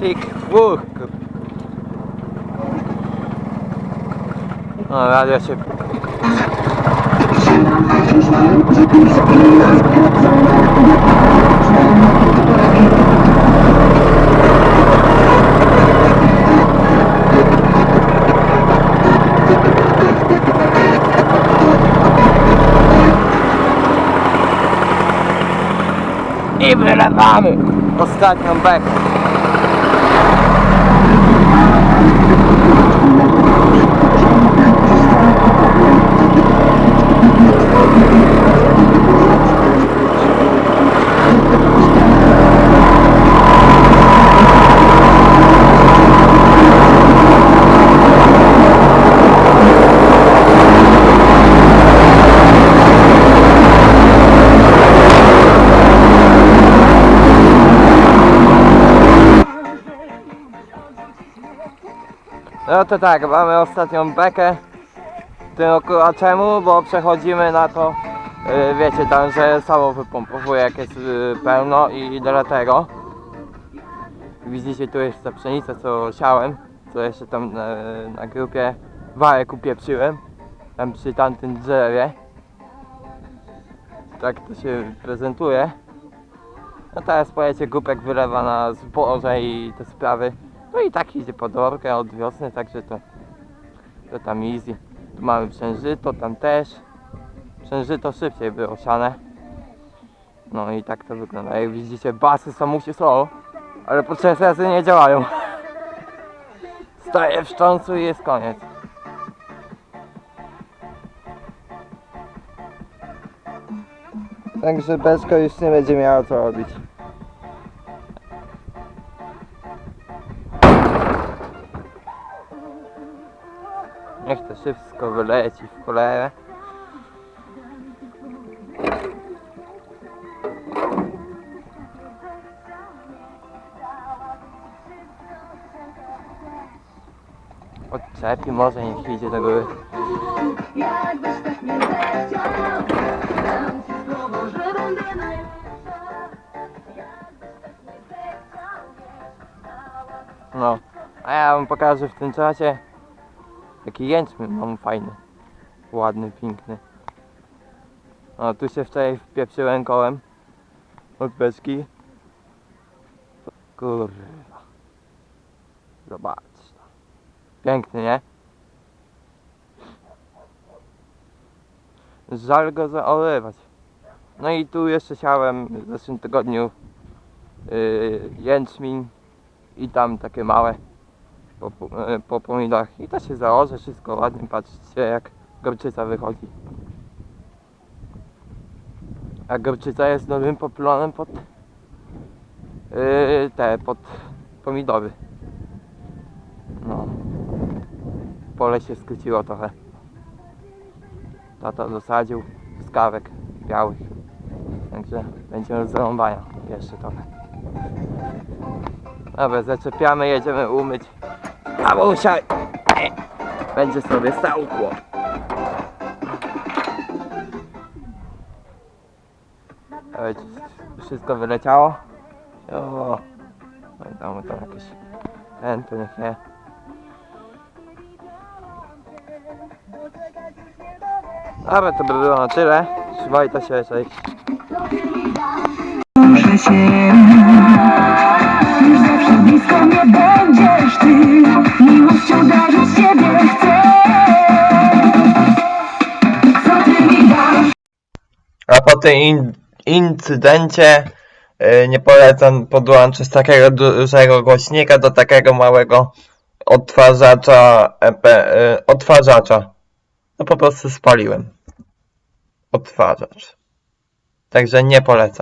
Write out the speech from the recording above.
Tik, dwóch. No, radio się... I wylewamy ostatnią bekę. No to tak, mamy ostatnią bekę tym roku, a czemu? Bo przechodzimy na to, yy, wiecie tam, że samo wypompowuje jak jest yy, pełno i dlatego Widzicie tu jest ta pszenica co siałem, co jeszcze tam na, na grupie warek upieprzyłem, tam przy tamtym drzewie. Tak to się prezentuje. No teraz powiecie grupek wylewa na zboże i te sprawy. No i tak idzie pod orkę od wiosny, także to, to tam easy. Tu mamy przężyto, tam też. Przężyto szybciej było siane. No i tak to wygląda. Jak widzicie, basy samusie są, ale po trzech razy nie działają. Staje w szczącu i jest koniec. Także Beczko już nie będzie miało co robić. Niech to wszystko wyleci w cholerę. Odczepi może, niech idzie do góry. No, a ja wam pokażę w tym czasie jaki jęczmień mam fajny, ładny, piękny. No, tu się wczoraj wpieprzyłem kołem od beczki. Kurwa. Zobacz. Piękny, nie? Żal go zaorywać. No i tu jeszcze siałem w zeszłym tygodniu yy, jęczmień i tam takie małe po, po, e, po pomidorach i to się założy wszystko ładnie, patrzcie jak gorczyca wychodzi. A gorczyca jest nowym poplonem pod yy, te, pod pomidory. No. Pole się skróciło trochę. Tata dosadził skawek białych. Także będziemy zarąbania jeszcze trochę. Dobra, zaczepiamy, jedziemy umyć. A musiał... Będzie sobie. Dobra, czy Wszystko wyleciało. O, no i tam, jakieś... Ten, to niech nie. Dobra, to by było na tyle. Trzymajcie się, cześć. Muszę się Miłością chcę Co ty? A po tym in incydencie y, nie polecam podłączyć takiego dużego głośnika do takiego małego odtwarzacza EP, y, odtwarzacza. No po prostu spaliłem. Odtwarzacz. Także nie polecam.